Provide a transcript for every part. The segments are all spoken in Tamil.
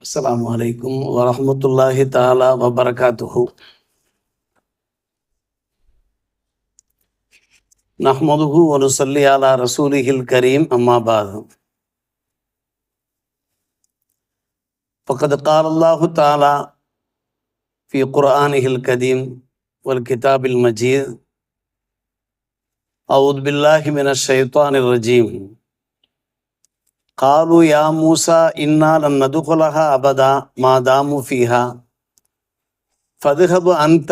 السلام عليكم ورحمة الله تعالى وبركاته. نحمده ونصلي على رسوله الكريم أما بعد. فقد قال الله تعالى في قرآنه الكريم والكتاب المجيد أعوذ بالله من الشيطان الرجيم. قالوا يا موسى إنا لن ندخلها أبدا ما داموا فيها. فاذهب أنت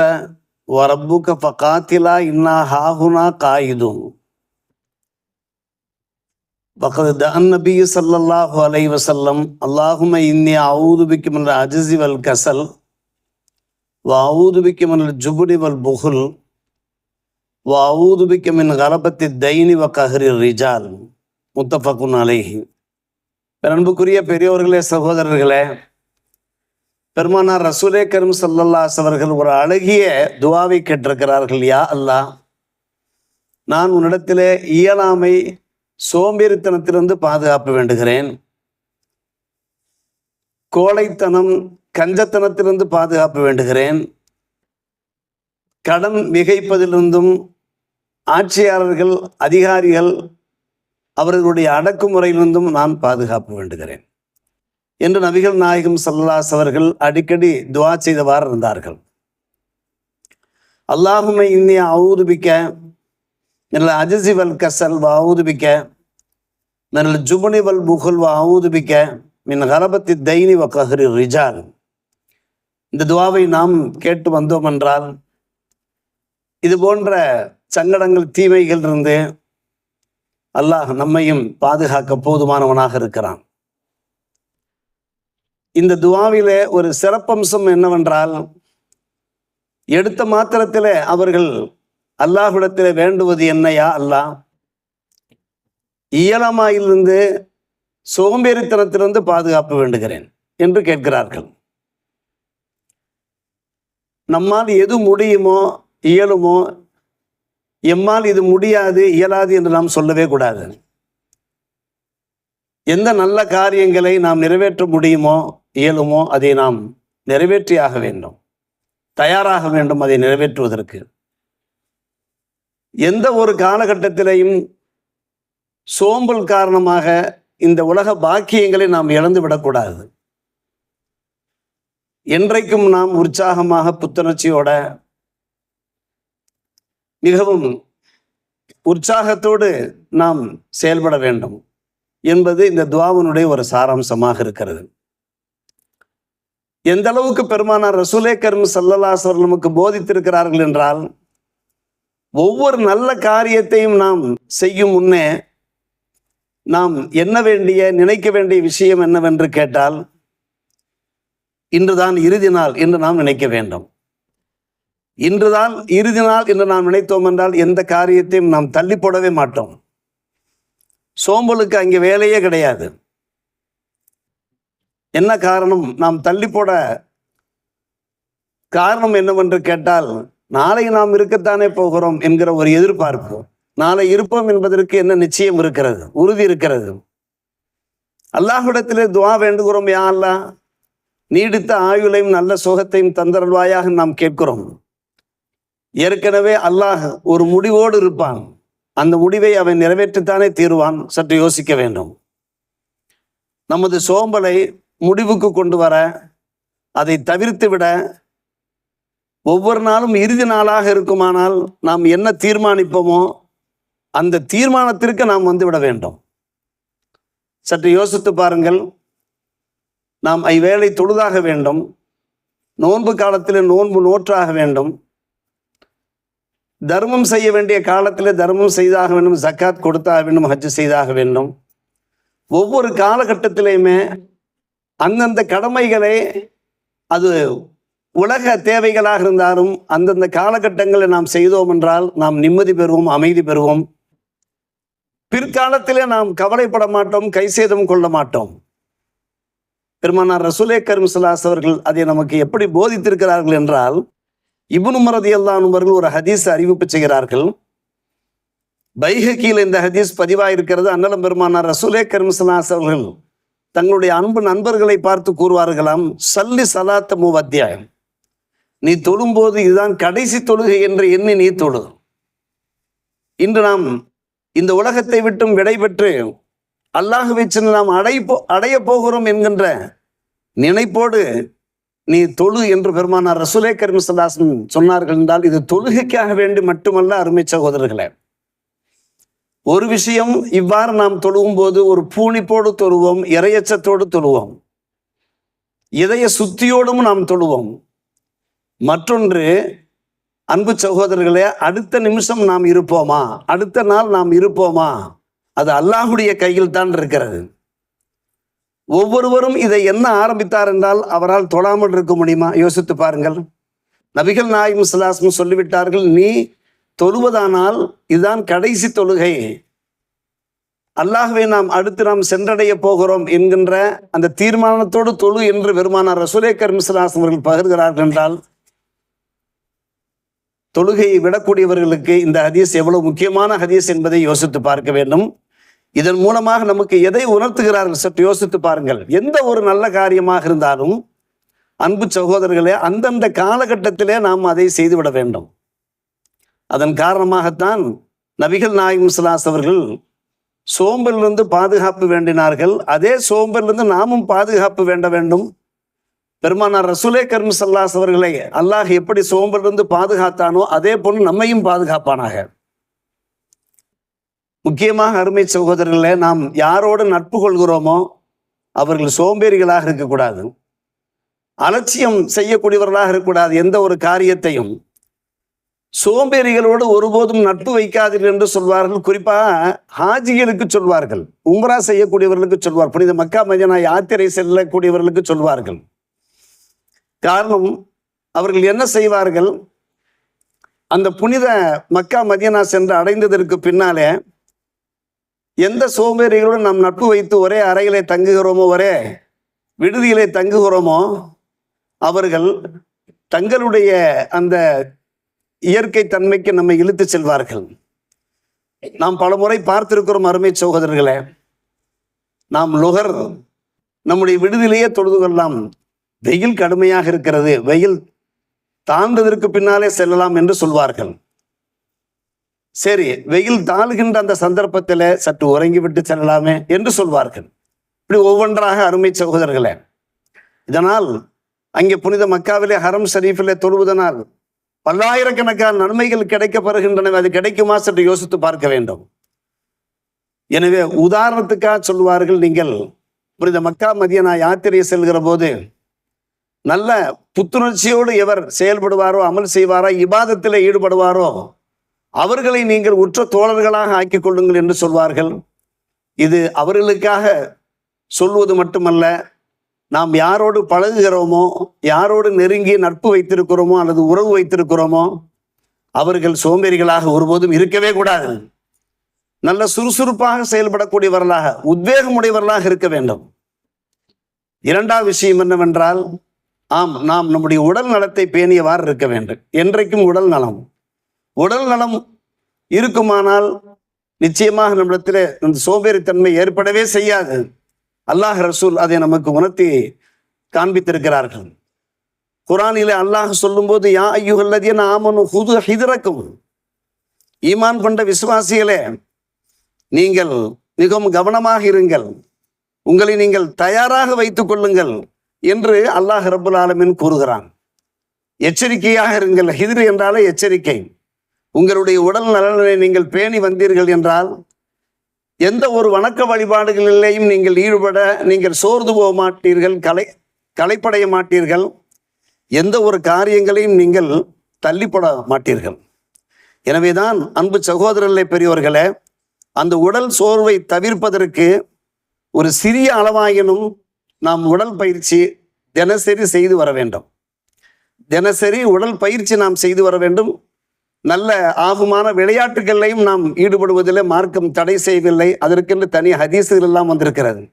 وربك فقاتلا إنا هاهنا قائدون وقد دعا النبي صلى الله عليه وسلم اللهم إني أعوذ بك من العجز والكسل وأعوذ بك من الجبن والبخل وأعوذ بك من غلبة الدين وقهر الرجال. متفق عليه. அன்புக்குரிய பெரியோர்களே சகோதரர்களே பெருமானார் ரசூலே கரும் சல்லல்லாஸ் அவர்கள் ஒரு அழகிய துவாவை கேட்டிருக்கிறார்கள் யா அல்லாஹ். நான் உன்னிடத்திலே இயலாமை சோம்பேறித்தனத்திலிருந்து பாதுகாப்பு வேண்டுகிறேன். கோழைத்தனம் கஞ்சத்தனத்திலிருந்து பாதுகாப்பு வேண்டுகிறேன். கடன் மிகைப்பதிலிருந்தும் ஆட்சியாளர்கள் அதிகாரிகள் அவர்களுடைய அடக்குமுறையிலிருந்தும் நான் பாதுகாப்பு வேண்டுகிறேன். என்று நபிகள் நாயகம் சல்லாஸ் அவர்கள் அடிக்கடி துவா செய்தவாறு இருந்தார்கள். அல்லாஹுமை இன்னிய அவுதுபிக்க நல்ல அஜிசி வல் கசல் வ நல்ல ஜுபனி வல் புகழ் வ மின் ஹரபத்தி தைனி வ கஹரி ரிஜால். இந்த துவாவை நாம் கேட்டு வந்தோம் என்றால் இது போன்ற சங்கடங்கள் தீமைகள் இருந்து அல்லாஹ் நம்மையும் பாதுகாக்க போதுமானவனாக இருக்கிறான். இந்த துவாவில ஒரு சிறப்பம்சம் என்னவென்றால் எடுத்த மாத்திரத்திலே அவர்கள் அல்லாஹ்விடத்திலே வேண்டுவது என்னையா அல்லாஹ் இயலமாயிலிருந்து சோம்பேறித்தனத்திலிருந்து பாதுகாப்பு வேண்டுகிறேன் என்று கேட்கிறார்கள். நம்மால் எது முடியுமோ இயலுமோ எம்மால் இது முடியாது இயலாது என்று நாம் சொல்லவே கூடாது. எந்த நல்ல காரியங்களை நாம் நிறைவேற்ற முடியுமோ இயலுமோ அதை நாம் நிறைவேற்றியாக வேண்டும். தயாராக வேண்டும் அதை நிறைவேற்றுவதற்கு. எந்த ஒரு காலகட்டத்திலையும் சோம்பல் காரணமாக இந்த உலக பாக்கியங்களை நாம் இழந்து விடக்கூடாது. என்றைக்கும் நாம் உற்சாகமாக புத்துணர்ச்சியோட மிகவும் உற்சாகத்தோடு நாம் செயல்பட வேண்டும் என்பது இந்த துவாவனுடைய ஒரு சாராம்சமாக இருக்கிறது. எந்த அளவுக்கு பெருமானார் ரசூலே கரும் சல்லல்லாஸ் நமக்கு போதித்திருக்கிறார்கள் என்றால் ஒவ்வொரு நல்ல காரியத்தையும் நாம் செய்யும் முன்னே நாம் என்ன வேண்டிய நினைக்க வேண்டிய விஷயம் என்னவென்று கேட்டால் இன்றுதான் இறுதி நாள் என்று நாம் நினைக்க வேண்டும். இன்றுதான் இறுதி நாள் என்று நாம் நினைத்தோம் என்றால் எந்த காரியத்தையும் நாம் தள்ளி போடவே மாட்டோம். சோம்பலுக்கு அங்கே வேலையே கிடையாது. என்ன காரணம்? நாம் தள்ளி போட காரணம் என்னவென்று கேட்டால் நாளை நாம் இருக்கத்தானே போகிறோம் என்கிற ஒரு எதிர்பார்ப்பு. நாளை இருப்போம் என்பதற்கு என்ன நிச்சயம் இருக்கிறது? உறுதி இருக்கிறது. அல்லாஹ்விடத்திலே துவா வேண்டுகிறோம் யா அல்லா நீடித்த ஆயுளையும் நல்ல சுகத்தையும் தந்தருள்வாயாக நாம் கேட்கிறோம். ஏற்கனவே அல்லாஹ் ஒரு முடிவோடு இருப்பான். அந்த முடிவை அவன் நிறைவேற்றித்தானே தீருவான். சற்று யோசிக்க வேண்டும். நமது சோம்பலை முடிவுக்கு கொண்டு வர அதை தவிர்த்து விட ஒவ்வொரு நாளும் இறுதி நாளாக இருக்குமானால் நாம் என்ன தீர்மானிப்போமோ அந்த தீர்மானத்திற்கு நாம் வந்துவிட வேண்டும். சற்று யோசித்து பாருங்கள். நாம் ஐவேளை தொழுதாக வேண்டும். நோன்பு காலத்தில் நோன்பு நோற்றாக வேண்டும். தர்மம் செய்ய வேண்டிய காலத்தில் தர்மம் செய்தாக வேண்டும் ஜக்காத் கொடுத்தாக வேண்டும் ஹஜ் செய்தாக வேண்டும். ஒவ்வொரு காலகட்டத்திலையுமே அந்தந்த கடமைகளை அது உலக தேவைகளாக இருந்தாலும் அந்தந்த காலகட்டங்களில் நாம் செய்தோம் என்றால் நாம் நிம்மதி பெறுவோம் அமைதி பெறுவோம். பிற்காலத்திலே நாம் கவலைப்பட மாட்டோம் கை சேதம் கொள்ள மாட்டோம். பெருமானார் ரசூலே கரும்சலாஸ் அவர்கள் அதை நமக்கு எப்படி போதித்திருக்கிறார்கள் என்றால் இபுனு மரதி அல்லானவர்கள் ஒரு ஹதீஸ் அறிவிப்பு செய்கிறார்கள். பைஹக்கியில் இந்த ஹதீஸ் பதிவாயிருக்கிறது. அன்னலம் பெருமானார் ரசூலே கரும்சலாஸ் அவர்கள் தங்களுடைய அன்பு நண்பர்களை பார்த்து கூறுவார்களாம் சல்லி சலாத்த அத்தியாயம் நீ தொழும்போது இதுதான் கடைசி தொழுகை என்று எண்ணி நீ தொழு. இன்று நாம் இந்த உலகத்தை விட்டும் விடைபெற்று அல்லாஹுவை சென்று நாம் அடைய போ அடைய போகிறோம் என்கின்ற நினைப்போடு நீ தொழு என்று பெருமானார் ரசுலே கரீம் சொன்னார்கள் என்றால் இது தொழுகைக்காக வேண்டி மட்டுமல்ல அருமை சகோதரர்களே. ஒரு விஷயம் இவ்வாறு நாம் தொழுவும் போது ஒரு பூணிப்போடு தொழுவோம் இரையச்சத்தோடு தொழுவோம். இதய சுத்தியோடும் நாம் தொழுவோம். மற்றொன்று அன்பு சகோதரர்களே அடுத்த நிமிஷம் நாம் இருப்போமா? அடுத்த நாள் நாம் இருப்போமா? அது அல்லாஹுடைய கையில் தான் இருக்கிறது. ஒவ்வொருவரும் இதை என்ன ஆரம்பித்தார் என்றால் அவரால் தொழாமல் இருக்க முடியுமா? யோசித்து பாருங்கள். நபிகள் நாயும் சுல்லாஸ்மும் சொல்லிவிட்டார்கள் நீ தொழுவதானால் இதுதான் கடைசி தொழுகை. அல்லாஹ்வை நாம் அடுத்து நாம் சென்றடைய போகிறோம் என்கின்ற அந்த தீர்மானத்தோடு தொழு என்று பெருமானார் ரசூலே கர்மிஸ்லாஸ் அவர்கள் பகிர்கிறார்கள் என்றால் தொழுகையை விடக்கூடியவர்களுக்கு இந்த ஹதீஸ் எவ்வளவு முக்கியமான ஹதீஸ் என்பதை யோசித்து பார்க்க வேண்டும். இதன் மூலமாக நமக்கு எதை உணர்த்துகிறார்கள்? சற்று யோசித்து பாருங்கள். எந்த ஒரு நல்ல காரியமாக இருந்தாலும் அன்பு சகோதரர்களே அந்தந்த காலகட்டத்திலே நாம் அதை செய்துவிட வேண்டும். அதன் காரணமாகத்தான் நபிகள் நாயகம் சிலாஸ் அவர்கள் சோம்பிலிருந்து பாதுகாப்பு வேண்டினார்கள். அதே சோம்பிலிருந்து நாமும் பாதுகாப்பு வேண்ட வேண்டும். பெருமானார் ரசூலே கர்ம சல்லாஸ் அவர்களை அல்லாஹ் எப்படி சோம்பிலிருந்து பாதுகாத்தானோ அதே போல் நம்மையும் பாதுகாப்பானாக. முக்கியமாக அருமை சகோதரர்களே நாம் யாரோடு நட்பு கொள்கிறோமோ அவர்கள் சோம்பேறிகளாக இருக்கக்கூடாது. அலட்சியம் செய்யக்கூடியவர்களாக இருக்கக்கூடாது. எந்த ஒரு காரியத்தையும் சோம்பேறிகளோடு ஒருபோதும் நட்பு வைக்காதீர்கள் என்று சொல்வார்கள். குறிப்பாக ஹாஜிகளுக்கு சொல்வார்கள். உம்ரா செய்யக்கூடியவர்களுக்கு சொல்வார். புனித மக்கா மஜனா யாத்திரை செல்லக்கூடியவர்களுக்கு சொல்வார்கள். காரணம் அவர்கள் என்ன செய்வார்கள்? அந்த புனித மக்கா மதியனா சென்று அடைந்ததற்கு பின்னாலே எந்த சோம்பேறிகளுடன் நாம் நட்பு வைத்து ஒரே அறையிலே தங்குகிறோமோ ஒரே விடுதியிலே தங்குகிறோமோ அவர்கள் தங்களுடைய அந்த இயற்கை தன்மைக்கு நம்மை இழுத்து செல்வார்கள். நாம் பல முறை பார்த்திருக்கிறோம் அருமை சகோதரர்களே. நாம் லுகர் நம்முடைய விடுதியிலேயே தொழுது கொள்ளலாம். வெயில் கடுமையாக இருக்கிறது. வெயில் தாழ்ந்ததற்கு பின்னாலே செல்லலாம் என்று சொல்வார்கள். சரி வெயில் தாழ்கின்ற அந்த சந்தர்ப்பத்தில் சற்று உறங்கிவிட்டு செல்லலாமே என்று சொல்வார்கள். இப்படி ஒவ்வொன்றாக அருமை சகோதரர்களே இதனால் அங்கே புனித மக்காவிலே ஹரம் ஷரீஃபிலே தொழுவதனால் பல்லாயிரக்கணக்கான நன்மைகள் கிடைக்கப்படுகின்றன அது கிடைக்குமா சற்று யோசித்து பார்க்க வேண்டும். எனவே உதாரணத்துக்காக சொல்வார்கள் நீங்கள் புனித மக்கா மதியனா யாத்திரை செல்கிற போது நல்ல புத்துணர்ச்சியோடு எவர் செயல்படுவாரோ அமல் செய்வாரோ இபாதத்தில் ஈடுபடுவாரோ அவர்களை நீங்கள் உற்ற தோழர்களாக ஆக்கிக் கொள்ளுங்கள் என்று சொல்வார்கள். இது அவர்களுக்காக சொல்வது மட்டுமல்ல நாம் யாரோடு பழகுகிறோமோ யாரோடு நெருங்கி நட்பு வைத்திருக்கிறோமோ அல்லது உறவு வைத்திருக்கிறோமோ அவர்கள் சோம்பேறிகளாக ஒருபோதும் இருக்கவே கூடாது. நல்ல சுறுசுறுப்பாக செயல்படக்கூடியவர்களாக உத்வேகமுடையவர்களாக இருக்க வேண்டும். இரண்டாவது விஷயம் என்னவென்றால் ஆம் நாம் நம்முடைய உடல் நலத்தை பேணியவாறு இருக்க வேண்டும். என்றைக்கும் உடல் நலம். உடல் நலம் இருக்குமானால் நிச்சயமாக நம்மிடத்தில் இந்த சோம்பேறித்தன்மை ஏற்படவே செய்யாது. அல்லாஹ் ரசூல் அதை நமக்கு உணர்த்தி காண்பித்திருக்கிறார்கள். குரானிலே அல்லாஹ் சொல்லும்போது யா ஐயுகல்லதிய நாமனு ஹுது ஹிதரக்கும். ஈமான் கொண்ட விசுவாசிகளே நீங்கள் மிகவும் கவனமாக இருங்கள். உங்களை நீங்கள் தயாராக வைத்துக் கொள்ளுங்கள் என்று அல்லாஹ் ரபுல் ஆலமின் கூறுகிறான். எச்சரிக்கையாக இருங்கள். ஹிதிர் என்றாலே எச்சரிக்கை. உங்களுடைய உடல் நலனை நீங்கள் பேணி வந்தீர்கள் என்றால் எந்த ஒரு வணக்க வழிபாடுகளிலேயும் நீங்கள் ஈடுபட நீங்கள் சோர்ந்து போக மாட்டீர்கள் கலை கலைப்படைய மாட்டீர்கள். எந்த ஒரு காரியங்களையும் நீங்கள் தள்ளிப்பட மாட்டீர்கள். எனவேதான் அன்பு சகோதரர்களை பெரியவர்களே அந்த உடல் சோர்வை தவிர்ப்பதற்கு ஒரு சிறிய அளவாயினும் நாம் உடல் பயிற்சி தினசரி செய்து வர வேண்டும். தினசரி உடல் பயிற்சி நாம் செய்து வர வேண்டும். நல்ல ஆபமான விளையாட்டுகள்லையும் நாம் ஈடுபடுவதில் மார்க்கம் தடை செய்யவில்லை. அதற்கென்று தனி ஹதீசுகள் எல்லாம் வந்திருக்கிறது.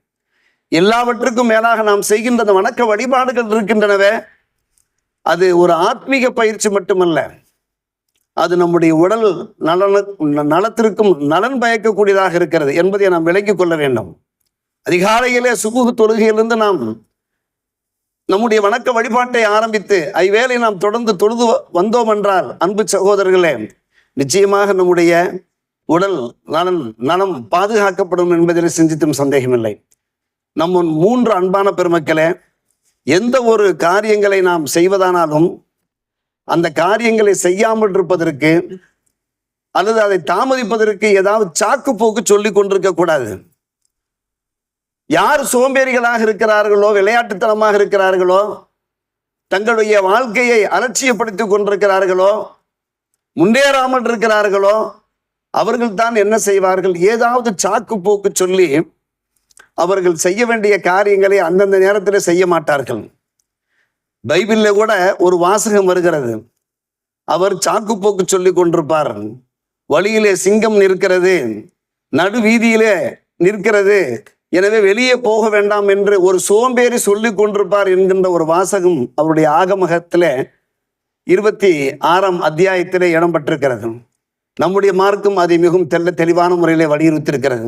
எல்லாவற்றுக்கும் மேலாக நாம் செய்கின்ற அந்த வணக்க வழிபாடுகள் இருக்கின்றனவே அது ஒரு ஆத்மீக பயிற்சி மட்டுமல்ல. அது நம்முடைய உடல் நலன நலத்திற்கும் நலன் பயக்கக்கூடியதாக இருக்கிறது என்பதை நாம் விளங்கிக் கொள்ள வேண்டும். அதிகாலையிலே சுபுகு தொழுகையிலிருந்து நாம் நம்முடைய வணக்க வழிபாட்டை ஆரம்பித்து ஐவேளை நாம் தொடர்ந்து தொழுது வந்தோம் என்றால் அன்பு சகோதரர்களே நிச்சயமாக நம்முடைய உடல் நலன் நலம் பாதுகாக்கப்படும் என்பதில் சிந்தித்தும் சந்தேகமில்லை. நம்ம மூன்று அன்பான பெருமக்களே எந்த ஒரு காரியங்களை நாம் செய்வதானாலும் அந்த காரியங்களை செய்யாமல் இருப்பதற்கு அல்லது அதை தாமதிப்பதற்கு ஏதாவது சாக்கு போக்கு சொல்லி கொண்டிருக்க கூடாது. யார் சோம்பேறிகளாக இருக்கிறார்களோ விளையாட்டுத்தனமாக இருக்கிறார்களோ தங்களுடைய வாழ்க்கையை அலட்சியப்படுத்திக் கொண்டிருக்கிறார்களோ முன்னேறாமல் இருக்கிறார்களோ அவர்கள் தான் என்ன செய்வார்கள்? ஏதாவது சாக்கு போக்கு சொல்லி அவர்கள் செய்ய வேண்டிய காரியங்களை அந்தந்த நேரத்தில் செய்ய மாட்டார்கள். பைபிளில் கூட ஒரு வாசகம் வருகிறது. அவர் சாக்கு போக்கு சொல்லி கொண்டிருப்பார். வழியிலே சிங்கம் நிற்கிறது. நடு வீதியிலே நிற்கிறது. எனவே வெளியே போக வேண்டாம் என்று ஒரு சோம்பேறி சொல்லி கொண்டிருப்பார் என்கின்ற ஒரு வாசகம் அவருடைய ஆகமகத்தில் இருபத்தி ஆறாம் அத்தியாயத்திலே இடம்பெற்றிருக்கிறது. நம்முடைய மார்க்கும் அதை மிகவும் தெல்ல தெளிவான முறையிலே வலியுறுத்தியிருக்கிறது.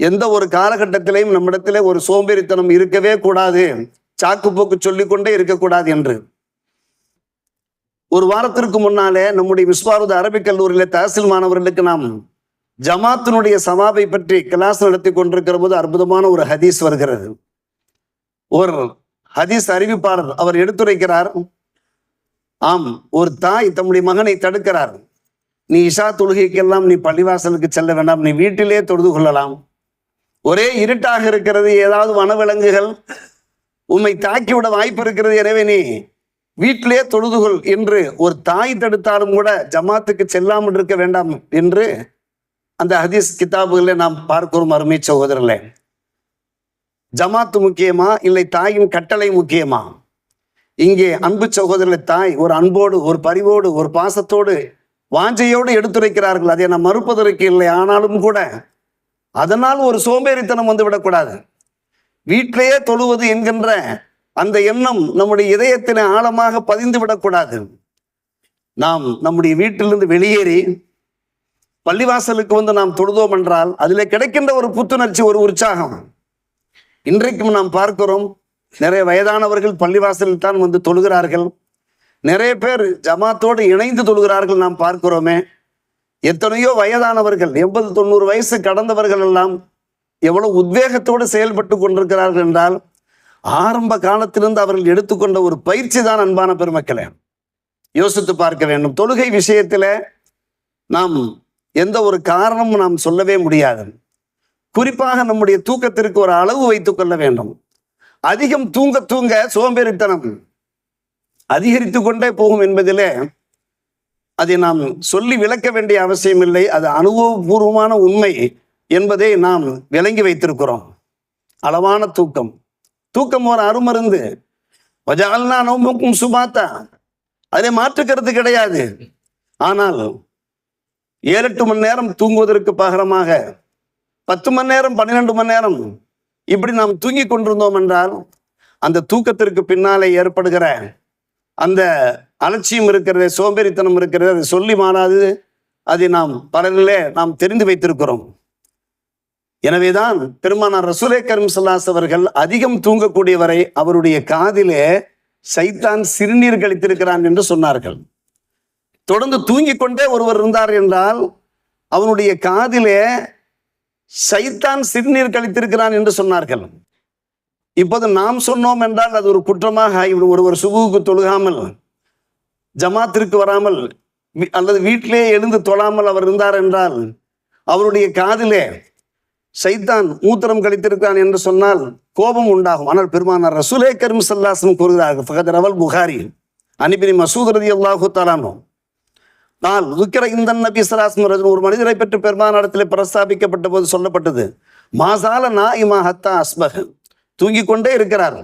எந்த ஒரு காலகட்டத்திலையும் நம்மிடத்திலே ஒரு சோம்பேறித்தனம் இருக்கவே கூடாது சாக்கு போக்கு சொல்லிக்கொண்டே இருக்கக்கூடாது என்று. ஒரு வாரத்திற்கு முன்னாலே நம்முடைய விஸ்வாரத அரபிக் கல்லூரியில தாசில் மாணவர்களுக்கு நாம் ஜமாத்தினுடைய சமாபை பற்றி கிளாஸ் நடத்தி கொண்டிருக்கிற போது அற்புதமான ஒரு ஹதீஸ் வருகிறது. ஒரு ஹதீஸ் அறிவிப்பாளர் அவர் எடுத்துரைக்கிறார். ஆம் ஒரு தாய் தம்முடைய மகனை தடுக்கிறார். நீ இஷா தொழுகைக்கெல்லாம் நீ பள்ளிவாசலுக்கு செல்ல வேண்டாம் நீ வீட்டிலே தொழுது கொள்ளலாம். ஒரே இருட்டாக இருக்கிறது ஏதாவது வனவிலங்குகள் உம்மை தாக்கிவிட வாய்ப்பு இருக்கிறது எனவே நீ வீட்டிலே தொழுதுகொள் என்று ஒரு தாய் தடுத்தாலும் கூட ஜமாத்துக்கு செல்லாமல் இருக்க வேண்டாம் என்று அந்த ஹதீஸ் கிதாபுகளில் நாம் பார்க்கிறோம் அருமை சகோதரர்களே. ஜமாத்து முக்கியமா இல்லை தாயின் கட்டளை முக்கியமா? இங்கே அன்பு சகோதரர்களை தாய் ஒரு அன்போடு ஒரு பரிவோடு ஒரு பாசத்தோடு வாஞ்சையோடு எடுத்துரைக்கிறார்கள். அதை நான் மறுப்பதற்கு இல்லை ஆனாலும் கூட அதனால் ஒரு சோம்பேறித்தனம் வந்து விடக்கூடாது. வீட்டிலேயே தொழுவது என்கின்ற அந்த எண்ணம் நம்முடைய இதயத்தினை ஆழமாக பதிந்து விடக்கூடாது. நாம் நம்முடைய வீட்டிலிருந்து வெளியேறி பள்ளிவாசலுக்கு வந்து நாம் தொழுதோம் என்றால் அதில் கிடைக்கின்ற ஒரு புத்துணர்ச்சி ஒரு உற்சாகம். இன்றைக்கும் நாம் பார்க்கிறோம் நிறைய வயதானவர்கள் பள்ளிவாசலில் தான் வந்து தொழுகிறார்கள். நிறைய பேர் ஜமாத்தோடு இணைந்து தொழுகிறார்கள் நாம் பார்க்கிறோமே. எத்தனையோ வயதானவர்கள் எண்பது தொண்ணூறு வயசு கடந்தவர்கள் எல்லாம் எவ்வளவு உத்வேகத்தோடு செயல்பட்டு கொண்டிருக்கிறார்கள் என்றால் ஆரம்ப காலத்திலிருந்து அவர்கள் எடுத்துக்கொண்ட ஒரு பயிற்சி தான் அன்பான பெருமக்களே. யோசித்து பார்க்க வேண்டும். தொழுகை விஷயத்தில் நாம் எந்த ஒரு காரணமும் நாம் சொல்லவே முடியாது. குறிப்பாக நம்முடைய தூக்கத்திற்கு ஒரு அளவு வைத்துக் கொள்ள வேண்டும். அதிகம் தூங்க தூங்க சோம்பேறித்தனம் அதிகரித்து கொண்டே போகும் என்பதிலே அதை நாம் சொல்லி விளக்க வேண்டிய அவசியம் இல்லை. அது அனுபவபூர்வமான உண்மை என்பதை நாம் விளங்கி வைத்திருக்கிறோம். அளவான தூக்கம். தூக்கம் ஒரு அருமருந்து. வஜால்னா நோம்புக்கும் சுபாத்தா. அதை மாற்றுக்கிறது கிடையாது. ஆனால் ஏழு எட்டு மணி நேரம் தூங்குவதற்கு பகரமாக பத்து மணி நேரம் பன்னிரெண்டு மணி நேரம் இப்படி நாம் தூங்கி கொண்டிருந்தோம் என்றால் அந்த தூக்கத்திற்கு பின்னாலே ஏற்படுகிற அந்த அலட்சியம் இருக்கிறது சோம்பேறித்தனம் இருக்கிறது அதை சொல்லி மாறாது. அதை நாம் பலரிலே நாம் தெரிந்து வைத்திருக்கிறோம். எனவேதான் பெருமானார் ரசூலே கரும் சல்லாஸ் அவர்கள் அதிகம் தூங்கக்கூடியவரை அவருடைய காதிலே சைத்தான் சிறுநீர் கழித்திருக்கிறான் என்று சொன்னார்கள். தொடர்ந்து தூங்கிக் கொண்டே ஒருவர் இருந்தார் என்றால் அவனுடைய காதிலே சைத்தான் சிறுநீர் கழித்திருக்கிறான் என்று சொன்னார்கள். இப்போது நாம் சொன்னோம் என்றால் அது ஒரு குற்றமாக ஆகிவிடும். ஒருவர் சுகுவுக்கு தொழுகாமல் ஜமாத்திற்கு வராமல் அல்லது வீட்டிலே எழுந்து தொழாமல் அவர் இருந்தார் என்றால் அவருடைய காதிலே சைத்தான் மூத்திரம் கழித்திருக்கிறான் என்று சொன்னால் கோபம் உண்டாகும். ஆனால் பெருமானார் ரசூலே கரும் சல்லாசம் கூறுகிறார்கள் ஃபகத் ரவல் புகாரி. அனிபினி மசூத் ரதி அல்லாஹு தலானோ நான் துக்கிர இந்த நபி சலாஸ்ம ரஜன் ஒரு மனிதரை பற்றி பெருமானிடத்தில் பிரஸ்தாபிக்கப்பட்ட போது சொல்லப்பட்டது மாசால நா இமா ஹத்தா அஸ்பக தூங்கிக் கொண்டே இருக்கிறார்.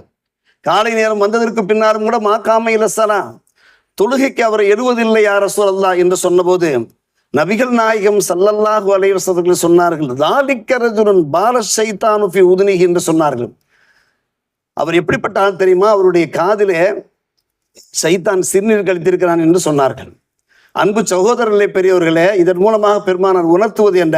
காலை நேரம் வந்ததற்கு பின்னாலும் கூட மாக்காம இலசலா தொழுகைக்கு அவர் எழுவதில்லை யார் ரசூலல்லா என்று சொன்னபோது நபிகள் நாயகம் சல்லல்லாஹு அலைவசர்கள் சொன்னார்கள் தாலிக்கரஜுரன் பால சைதானுஃபி உதினிகி என்று சொன்னார்கள். அவர் எப்படிப்பட்ட ஆள் தெரியுமா? அவருடைய காதிலே சைத்தான் சிறுநீர் கழித்திருக்கிறான் என்று சொன்னார்கள். அன்பு சகோதரர்களே பெரியவர்களே இதன் மூலமாக பெருமானார் உணர்த்துவது என்ன?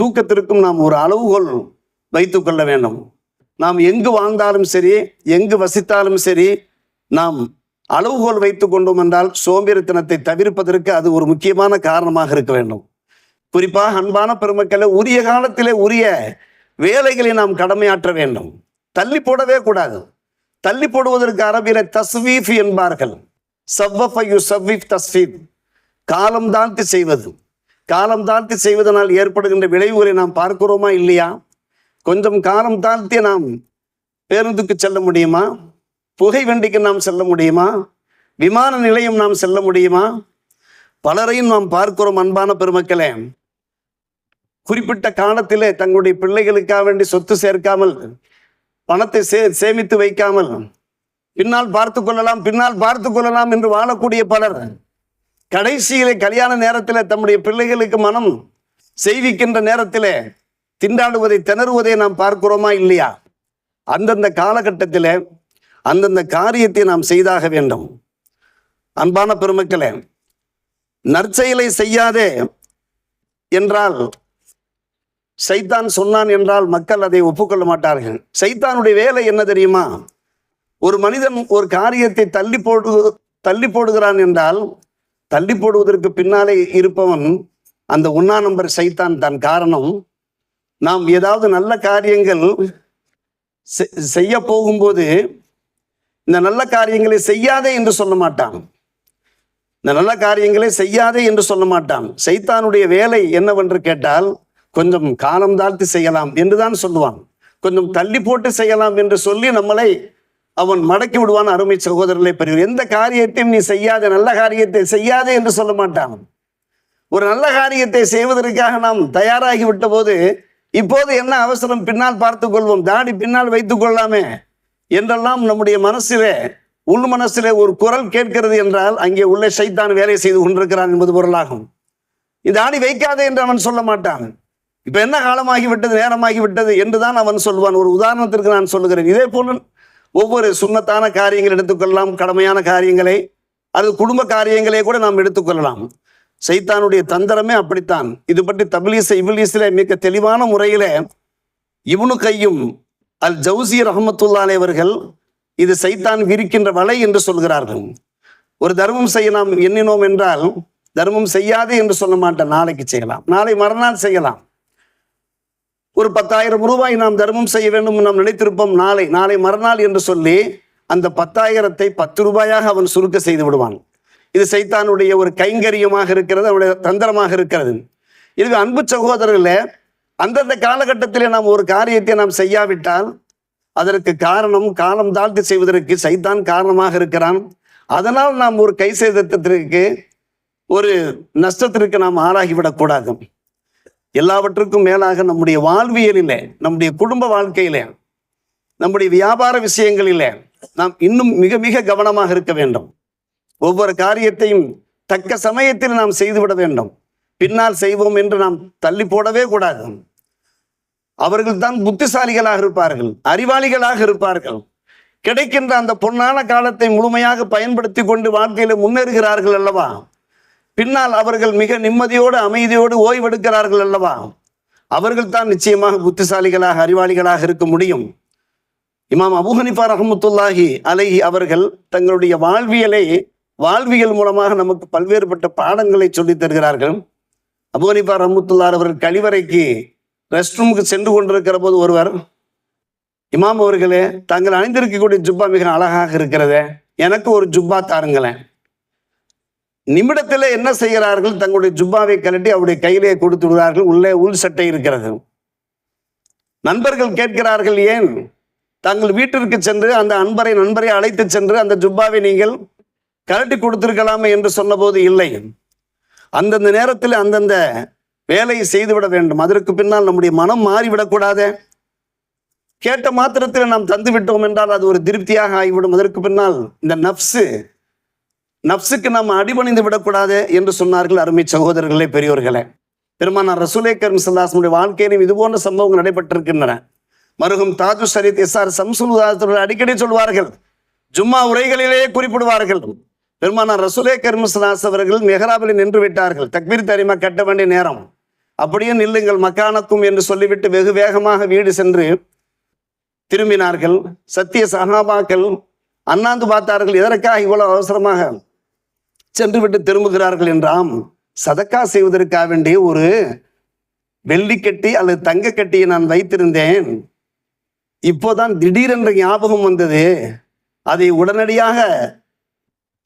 தூக்கத்திற்கும் நாம் ஒரு அளவுகோல் வைத்து கொள்ள வேண்டும். நாம் எங்கு வாழ்ந்தாலும் சரி எங்கு வசித்தாலும் சரி நாம் அளவுகோல் வைத்து கொண்டோம் என்றால் சோம்பேறித்தனத்தை தவிர்ப்பதற்கு அது ஒரு முக்கியமான காரணமாக இருக்க வேண்டும். குறிப்பாக அன்பான பெருமக்களை உரிய காலத்திலே உரிய வேலைகளை நாம் கடமையாற்ற வேண்டும். தள்ளி போடவே கூடாது. தள்ளி போடுவதற்கு அரபியில தஸ்வீஃப் என்பார்கள். சவ்வஃபயு சவ்வீஃப் தஸ்வீப் காலம் தாழ்த்தி செய்வது. காலம் தாழ்த்தி செய்வதனால் ஏற்படுகின்ற விளைவுகளை நாம் பார்க்கிறோமா இல்லையா? கொஞ்சம் காலம் தாழ்த்தி நாம் பேருந்துக்கு செல்ல முடியுமா? புகை வண்டிக்கு நாம் செல்ல முடியுமா? விமான நிலையம் நாம் செல்ல முடியுமா? பலரையும் நாம் பார்க்கிறோம் அன்பான பெருமக்களே. குறிப்பிட்ட காலத்திலே தங்களுடைய பிள்ளைகளுக்காக வேண்டி சொத்து சேர்க்காமல் பணத்தை சே சேமித்து வைக்காமல் பின்னால் பார்த்து கொள்ளலாம் பின்னால் பார்த்து கொள்ளலாம் என்று வாழக்கூடிய பலர் கடைசியிலே கல்யாண நேரத்தில் தம்முடைய பிள்ளைகளுக்கு மனம் செய்விக்கின்ற நேரத்தில் திண்டாடுவதை திணறுவதை நாம் பார்க்கிறோமா இல்லையா? அந்தந்த காலகட்டத்தில் அந்தந்த காரியத்தை நாம் செய்தாக வேண்டும். அன்பான பெருமக்களே நற்செயலை செய்யாதே என்றால் சைத்தான் சொன்னான் என்றால் மக்கள் அதை ஒப்புக்கொள்ள மாட்டார்கள். சைத்தானுடைய வேலை என்ன தெரியுமா? ஒரு மனிதன் ஒரு காரியத்தை தள்ளி போடு தள்ளி போடுகிறான் என்றால் தள்ளி போடுவதற்கு பின்னாலே இருப்பவன் அந்த ஒன்னா நம்பர் சைத்தான் தான் காரணம். நாம் ஏதாவது நல்ல காரியங்கள் செ- செய்ய போகும்போது இந்த நல்ல காரியங்களை செய்யாதே என்று சொல்ல மாட்டான். இந்த நல்ல காரியங்களை செய்யாதே என்று சொல்ல மாட்டான். சைத்தானுடைய வேலை என்னவென்று கேட்டால் கொஞ்சம் காலம் தாழ்த்தி செய்யலாம் என்றுதான் சொல்லுவான். கொஞ்சம் தள்ளி போட்டு செய்யலாம் என்று சொல்லி நம்மளை அவன் மடக்கி விடுவான் அருமை சகோதரர்களை பெரிய எந்த காரியத்தையும் நீ செய்யாத நல்ல காரியத்தை செய்யாதே என்று சொல்ல மாட்டான். ஒரு நல்ல காரியத்தை செய்வதற்காக நாம் தயாராகி விட்ட போது இப்போது என்ன அவசரம்? பின்னால் பார்த்து கொள்வோம். தாடி பின்னால் வைத்துக் கொள்ளாமே என்றெல்லாம் நம்முடைய மனசிலே உள் மனசிலே ஒரு குரல் கேட்கிறது என்றால் அங்கே உள்ள சைத்தான் வேலை செய்து கொண்டிருக்கிறான் என்பது பொருளாகும். இந்த ஆணி வைக்காதே என்று அவன் சொல்ல மாட்டான். இப்ப என்ன காலமாகி விட்டது நேரமாகி விட்டது என்றுதான் அவன் சொல்வான். ஒரு உதாரணத்திற்கு நான் சொல்லுகிறேன். இதே போல ஒவ்வொரு சுண்ணத்தான காரியங்கள் எடுத்துக்கொள்ளலாம் கடமையான காரியங்களை. அல்லது குடும்ப காரியங்களை கூட நாம் எடுத்துக்கொள்ளலாம். சைத்தானுடைய தந்திரமே அப்படித்தான். இது பற்றி தபிலீச இபிலீஸிலே மிக தெளிவான முறையில் இவனு கையும் அல் ஜவுசி ரஹமத்துல்லாலே அவர்கள் இது சைத்தான் விரிக்கின்ற வலை என்று சொல்கிறார்கள். ஒரு தர்மம் செய்ய நாம் எண்ணினோம் என்றால் தர்மம் செய்யாது என்று சொல்ல மாட்டேன். நாளைக்கு செய்யலாம். நாளை மறுநாள் செய்யலாம். ஒரு பத்தாயிரம் ரூபாய் நாம் தர்மம் செய்ய வேண்டும் நாம் நினைத்திருப்போம் நாளை நாளை மறுநாள் என்று சொல்லி அந்த பத்தாயிரத்தை பத்து ரூபாயாக அவன் சுருக்க செய்து விடுவான். இது சைத்தானுடைய ஒரு கைங்கரியமாக இருக்கிறது அவனுடைய தந்திரமாக இருக்கிறது. இதுவே அன்பு சகோதரர்களே அந்தந்த காலகட்டத்திலே நாம் ஒரு காரியத்தை நாம் செய்யாவிட்டால் அதற்கு காரணம் காலம் தாழ்த்து செய்வதற்கு சைத்தான் காரணமாக இருக்கிறான். அதனால் நாம் ஒரு கை சேதத்திற்கு ஒரு நஷ்டத்திற்கு நாம் ஆளாகிவிடக்கூடாது. எல்லாவற்றுக்கும் மேலாக நம்முடைய வாழ்வியலிலே நம்முடைய குடும்ப வாழ்க்கையிலே நம்முடைய வியாபார விஷயங்களிலே நாம் இன்னும் மிக மிக கவனமாக இருக்க வேண்டும். ஒவ்வொரு காரியத்தையும் தக்க சமயத்தில் நாம் செய்துவிட வேண்டும். பின்னால் செய்வோம் என்று நாம் தள்ளி போடவே கூடாது. அவர்கள் தான் புத்திசாலிகளாக இருப்பார்கள் அறிவாளிகளாக இருப்பார்கள். கிடைக்கின்ற அந்த பொன்னான காலத்தை முழுமையாக பயன்படுத்தி கொண்டு வாழ்க்கையில முன்னேறுகிறார்கள் அல்லவா? பின்னால் அவர்கள் மிக நிம்மதியோடு அமைதியோடு ஓய்வெடுக்கிறார்கள் அல்லவா? அவர்கள் தான் நிச்சயமாக புத்திசாலிகளாக அறிவாளிகளாக இருக்க முடியும். இமாம் அபுஹனிஃபா ரஹமத்துல்லாஹி அலஹி அவர்கள் தங்களுடைய வாழ்வியலை வாழ்வியல் மூலமாக நமக்கு பல்வேறுபட்ட பாடங்களை சொல்லித் தருகிறார்கள். அபுஹனிஃபா ரஹமத்துல்லார் அவர்கள் கழிவறைக்கு ரெஸ்ட் ரூமுக்கு சென்று கொண்டிருக்கிற போது ஒருவர் இமாம் அவர்களே தாங்கள் அணிந்திருக்கக்கூடிய ஜுப்பா மிக அழகாக இருக்கிறதே எனக்கு ஒரு ஜுப்பா தாருங்களேன். நிமிடத்தில் என்ன செய்கிறார்கள்? தங்களுடைய ஜுப்பாவை கழட்டி அவருடைய கையிலே கொடுத்து விடுவார்கள் உள்ளே உள் சட்டை இருக்கிறது. நண்பர்கள் கேட்கிறார்கள் ஏன்? தங்கள் வீட்டிற்கு சென்று அந்த அன்பரை நண்பரை அழைத்து சென்று அந்த ஜுப்பாவை நீங்கள் கழட்டி கொடுத்திருக்கலாமே? என்று சொன்னபோது இல்லை. அந்தந்த நேரத்தில் அந்தந்த வேலையை செய்துவிட வேண்டும். அதற்கு பின்னால் நம்முடைய மனம் மாறிவிடக்கூடாது. கேட்ட மாத்திரத்தில் நாம் தந்து விட்டோம் என்றால் அது ஒரு திருப்தியாக ஆகிவிடும். அதற்கு பின்னால் இந்த நப்சு நப்சுக்கு நாம் அடிபணிந்து விடக்கூடாது என்று சொன்னார்கள் அருமை சகோதரர்களே பெரியோர்களே. பெருமானார் ரசூலே கரும் சல்லாசனுடைய வாழ்க்கையிலும் இது போன்ற சம்பவங்கள் நடைபெற்றிருக்கின்றன. மருகும் தாஜு சரித் எஸ் ஆர் சம்சுல் அடிக்கடி சொல்வார்கள் ஜும்மா உரைகளிலேயே குறிப்பிடுவார்கள். பெருமானார் ரசூலே கர்மசலாஸ் அவர்கள் மெஹராபில் நின்று விட்டார்கள். தக்பீர் தரிமா கட்ட வேண்டிய நேரம். அப்படியே நில்லுங்கள் மக்கானக்கும் என்று சொல்லிவிட்டு வெகு வேகமாக வீடு சென்று திரும்பினார்கள். சத்திய சகாபாக்கள் அண்ணாந்து பார்த்தார்கள் எதற்காக இவ்வளவு அவசரமாக? சென்றுவிட்டு திரும்புகிறார்கள் என்றாம். சதக்கா செய்வதற்காக வேண்டிய ஒரு வெள்ளிக்கட்டி அல்லது தங்க கட்டியை நான் வைத்திருந்தேன். இப்போதான் திடீரென்ற ஞாபகம் வந்தது. அதை உடனடியாக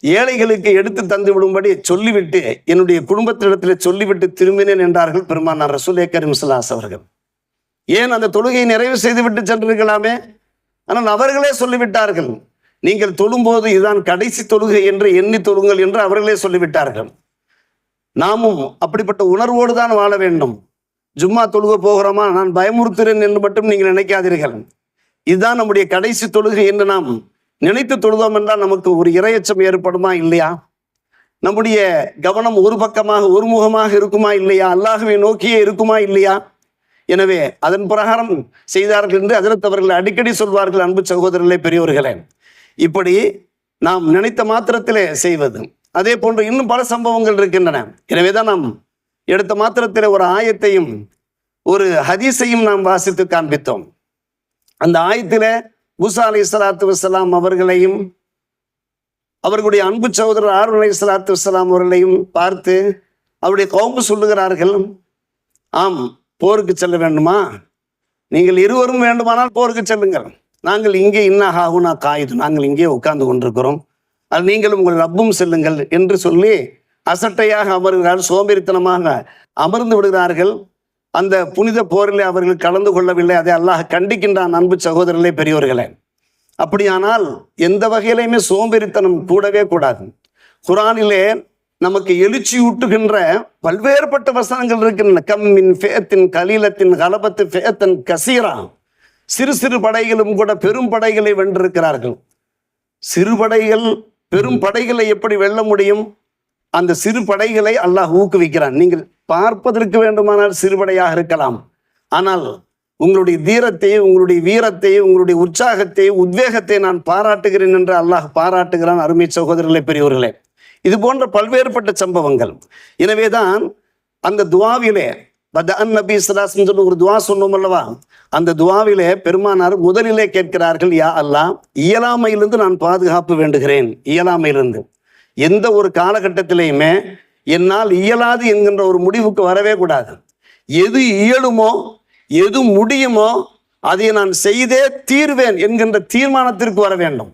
ஏழைகளுக்கு எடுத்து தந்து விடும்படி சொல்லிவிட்டு என்னுடைய குடும்பத்திடத்தில் சொல்லிவிட்டு திரும்பினேன் என்றார்கள் பெருமானார் ரசூலே கரீம் அவர்கள். ஏன் அந்த தொழுகையை நிறைவு செய்துவிட்டு சென்றிருக்கலாமே ஆனால் அவர்களே சொல்லிவிட்டார்கள். நீங்கள் தொழும்போது இதுதான் கடைசி தொழுகை என்று எண்ணி தொழுங்கள் என்று அவர்களே சொல்லிவிட்டார்கள். நாமும் அப்படிப்பட்ட உணர்வோடு தான் வாழ வேண்டும். ஜும்மா தொழுக போகிறோமா? நான் பயமுறுத்துறேன் என்று மட்டும் நீங்கள் நினைக்காதீர்கள். இதுதான் நம்முடைய கடைசி தொழுகை என்று நாம் நினைத்து தொழுதோம் என்றால் நமக்கு ஒரு இரையச்சம் ஏற்படுமா இல்லையா? நம்முடைய கவனம் ஒரு பக்கமாக ஒருமுகமாக இருக்குமா இல்லையா? அல்லாஹுவை நோக்கியே இருக்குமா இல்லையா? எனவே அதன் பிரகாரம் செய்தார்கள் என்று அதிரத்தவர்கள் அடிக்கடி சொல்வார்கள் அன்பு சகோதரர்களே பெரியவர்களே இப்படி நாம் நினைத்த மாத்திரத்திலே செய்வது. அதே போன்று இன்னும் பல சம்பவங்கள் இருக்கின்றன. எனவேதான் நாம் எடுத்த மாத்திரத்தில் ஒரு ஆயத்தையும் ஒரு ஹதீஸையும் நாம் வாசித்து காண்பித்தோம். அந்த ஆயத்தில் மூசா அலி சலாத்து வசலாம் அவர்களையும் அவர்களுடைய அன்பு சகோதரர் ஆர்வன் அலி சலாத்து வசலாம் அவர்களையும் பார்த்து அவருடைய கவும்பு சொல்லுகிறார்கள் ஆம் போருக்கு செல்ல வேண்டுமா? நீங்கள் இருவரும் வேண்டுமானால் போருக்கு செல்லுங்கள். நாங்கள் இங்கே இன்னாகாகுனா காயுது. நாங்கள் இங்கே உட்கார்ந்து கொண்டிருக்கிறோம். அது நீங்களும் உங்கள் ரப்பும் செல்லுங்கள் என்று சொல்லி அசட்டையாக அமர்கிறார்கள் சோம்பேறித்தனமாக அமர்ந்து விடுகிறார்கள். அந்த புனித போரிலே அவர்கள் கலந்து கொள்ளவில்லை. அதை அல்லாஹ் கண்டிக்கின்றான் அன்பு சகோதரர்களே பெரியோர்களே. அப்படியானால் எந்த வகையிலையுமே சோம்பேறித்தனம் கூடவே கூடாது. குரானிலே நமக்கு எழுச்சி ஊட்டுகின்ற பல்வேறுபட்ட வசனங்கள் இருக்கின்றன. கம்மின் ஃபேத்தின் கலீலத்தின் கலபத்து ஃபேத்தன் கசீரா. சிறு சிறு படைகளும் கூட பெரும் படைகளை வென்றிருக்கிறார்கள். சிறு படைகள் பெரும் படைகளை எப்படி வெல்ல முடியும்? அந்த சிறு படைகளை அல்லாஹ் ஊக்குவிக்கிறான். நீங்கள் பார்ப்பதற்கு வேண்டுமானால் சிறுபடையாக இருக்கலாம். ஆனால் உங்களுடைய தீரத்தை உங்களுடைய வீரத்தை உங்களுடைய உற்சாகத்தை உத்வேகத்தை நான் பாராட்டுகிறேன் என்று அல்லாஹ் பாராட்டுகிறான் அருமை சகோதரர்களே பெரியவர்களே இது போன்ற பல்வேறுபட்ட சம்பவங்கள். எனவேதான் அந்த துவாவிலே பதன் நபி இஸ்லாஸ்ன்னு சொல்லி ஒரு துவா சொன்னோம் அல்லவா? அந்த துவாவிலே பெருமானார் முதலிலே கேட்கிறார்கள் யா அல்லா இயலாமையிலிருந்து நான் பாதுகாப்பு வேண்டுகிறேன். இயலாமையிலிருந்து. எந்த ஒரு காலகட்டத்திலையுமே என்னால் இயலாது என்கின்ற ஒரு முடிவுக்கு வரவே கூடாது. எது இயலுமோ எது முடியுமோ அதை நான் செய்தே தீர்வேன் என்கின்ற தீர்மானத்திற்கு வர வேண்டும்.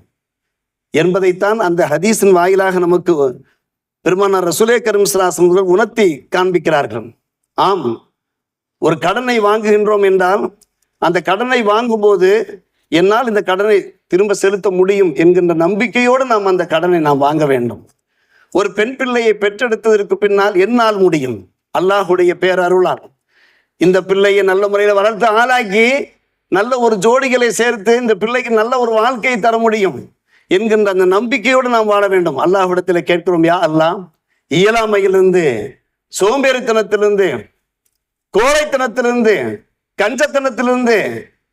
என்பதைத்தான் அந்த ஹதீஸின் வாயிலாக நமக்கு பெருமானார் ரசுலே கரும் அவர்கள் உணர்த்தி காண்பிக்கிறார்கள். ஆம் ஒரு கடனை வாங்குகின்றோம் என்றால் அந்த கடனை வாங்கும்போது என்னால் இந்த கடனை திரும்ப செலுத்த முடியும் என்கின்ற நம்பிக்கையோடு நாம் அந்த கடனை நாம் வாங்க வேண்டும். ஒரு பெண் பிள்ளையை பெற்றெடுத்ததற்கு பின்னால் என்னால் முடியும். அல்லாஹுடைய பேரருளால். இந்த பிள்ளையை நல்ல முறையில் வளர்த்து ஆளாக்கி நல்ல ஒரு ஜோடிகளை சேர்த்து இந்த பிள்ளைக்கு நல்ல ஒரு வாழ்க்கையை தர முடியும் என்கின்ற அந்த நம்பிக்கையோடு நாம் வாழ வேண்டும். அல்லாஹ்விடத்தில் கேட்கிறோம் யா அல்லாம் இயலாமையிலிருந்து சோம்பேறித்தனத்திலிருந்து கோழைத்தனத்திலிருந்து கஞ்சத்தனத்திலிருந்து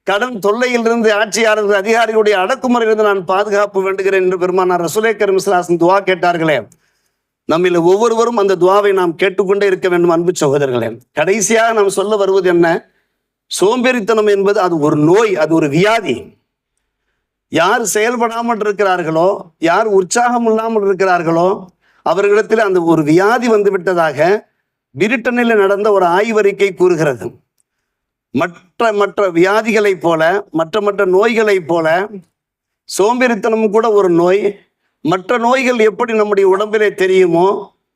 கடன் தொல்லையிலிருந்து ஆட்சியாளர்கள் அதிகாரிகளுடைய அடக்குமுறையிலிருந்து நான் பாதுகாப்பு வேண்டுகிறேன் என்று பெருமானார் ரசுலே கரிமிஸ்லாசன் துவா கேட்டார்களே. நம்மில் ஒவ்வொருவரும் அந்த துவாவை நாம் கேட்டுக்கொண்டே இருக்க வேண்டும் அன்பு சகோதரர்களே. கடைசியாக நாம் சொல்ல வருவது என்ன? சோம்பேறித்தனம் என்பது அது ஒரு நோய் அது ஒரு வியாதி. யார் செயல்படாமல் இருக்கிறார்களோ யார் உற்சாகம் இல்லாமல் இருக்கிறார்களோ அவர்களிடத்தில் அந்த ஒரு வியாதி வந்து விட்டதாக பிரிட்டனில் நடந்த ஒரு ஆய்வறிக்கை கூறுகிறது. மற்ற மற்ற வியாதிகளைப் போல மற்ற மற்ற நோய்களைப் போல சோம்பேறித்தனமும் கூட ஒரு நோய். மற்ற நோய்கள் எப்படி நம்முடைய உடம்பிலே தெரியுமோ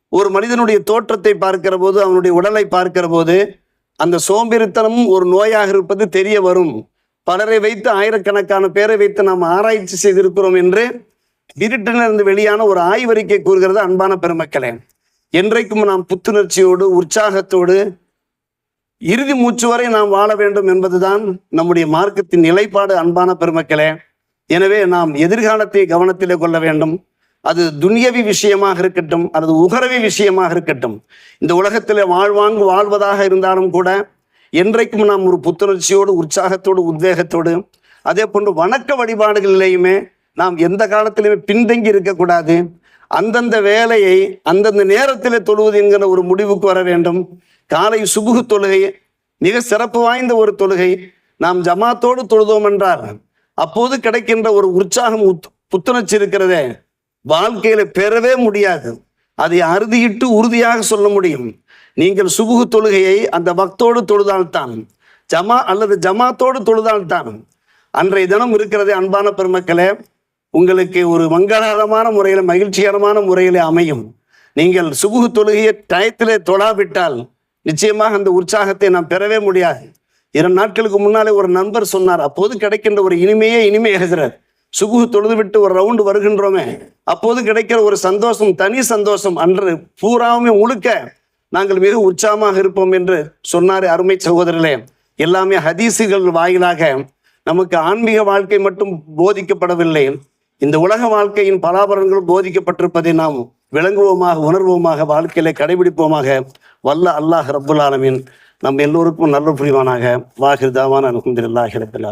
ஒரு மனிதனுடைய தோற்றத்தை பார்க்கிற போது அவனுடைய உடலை பார்க்கிற போது அந்த சோம்பேறித்தனமும் ஒரு நோயாக இருப்பது தெரிய வரும். பலரை வைத்து ஆயிரக்கணக்கான பேரை வைத்து நாம் ஆராய்ச்சி செய்திருக்கிறோம் என்று பிரிட்டனிலிருந்து வெளியான ஒரு ஆய்வறிக்கை கூறுகிறது அன்பான பெருமக்களே. என்றைக்கும் நாம் புத்துணர்ச்சியோடு உற்சாகத்தோடு இறுதி மூச்சு வரை நாம் வாழ வேண்டும் என்பதுதான் நம்முடைய மார்க்கத்தின் நிலைப்பாடு அன்பான பெருமக்களே. எனவே நாம் எதிர்காலத்தை கவனத்திலே கொள்ள வேண்டும். அது துன்யவி விஷயமாக இருக்கட்டும் அல்லது உகரவி விஷயமாக இருக்கட்டும். இந்த உலகத்தில் வாழ்வாங்கு வாழ்வதாக இருந்தாலும் கூட என்றைக்கும் நாம் ஒரு புத்துணர்ச்சியோடு உற்சாகத்தோடு உத்வேகத்தோடு அதே போன்று வணக்க வழிபாடுகளிலேயுமே நாம் எந்த காலத்திலுமே பின்தங்கி இருக்கக்கூடாது. அந்தந்த வேலையை அந்தந்த நேரத்தில் தொழுவது என்கிற ஒரு முடிவுக்கு வர வேண்டும். காலை சுபுகு தொழுகை மிக சிறப்பு வாய்ந்த ஒரு தொழுகை. நாம் ஜமாத்தோடு தொழுதோம் என்றால் அப்போது கிடைக்கின்ற ஒரு உற்சாகம் உத்- புத்துணர்ச்சி இருக்கிறதே. வாழ்க்கையில பெறவே முடியாது. அதை அறுதியிட்டு உறுதியாக சொல்ல முடியும். நீங்கள் சுபுகு தொழுகையை அந்த பக்தோடு தொழுதால்தான் ஜமா அல்லது ஜமாத்தோடு தொழுதால்தான். அன்றைய தினம் இருக்கிறதே அன்பான பெருமக்களே உங்களுக்கு ஒரு மங்களகரமான முறையில் மகிழ்ச்சிகரமான முறையில் அமையும். நீங்கள் சுகுகு தொழுகையை டயத்திலே தொழாவிட்டால் நிச்சயமாக அந்த உற்சாகத்தை நாம் பெறவே முடியாது. இரண்டு நாட்களுக்கு முன்னாலே ஒரு நண்பர் சொன்னார் அப்போது கிடைக்கின்ற ஒரு இனிமையே இனிமை எழுதுறார் சுகுகு தொழுது விட்டு ஒரு ரவுண்டு வருகின்றோமே அப்போது கிடைக்கிற ஒரு சந்தோஷம் தனி சந்தோஷம் அன்று பூராவுமே முழுக்க நாங்கள் மிக உற்சாகமாக இருப்போம் என்று சொன்னார் அருமை சகோதரர்களே. எல்லாமே ஹதீசுகள் வாயிலாக நமக்கு ஆன்மீக வாழ்க்கை மட்டும் போதிக்கப்படவில்லை. இந்த உலக வாழ்க்கையின் பலாபரங்கள் போதிக்கப்பட்டிருப்பதை நாம் விளங்குவோமாக உணர்வோமாக வாழ்க்கையில கடைபிடிப்போமாக வல்ல அல்லாஹ் ரப்புல் நம் எல்லோருக்கும் நல்ல புரிவானாக. வாகிருதாவான அலமதுல்லாஹி ரபில்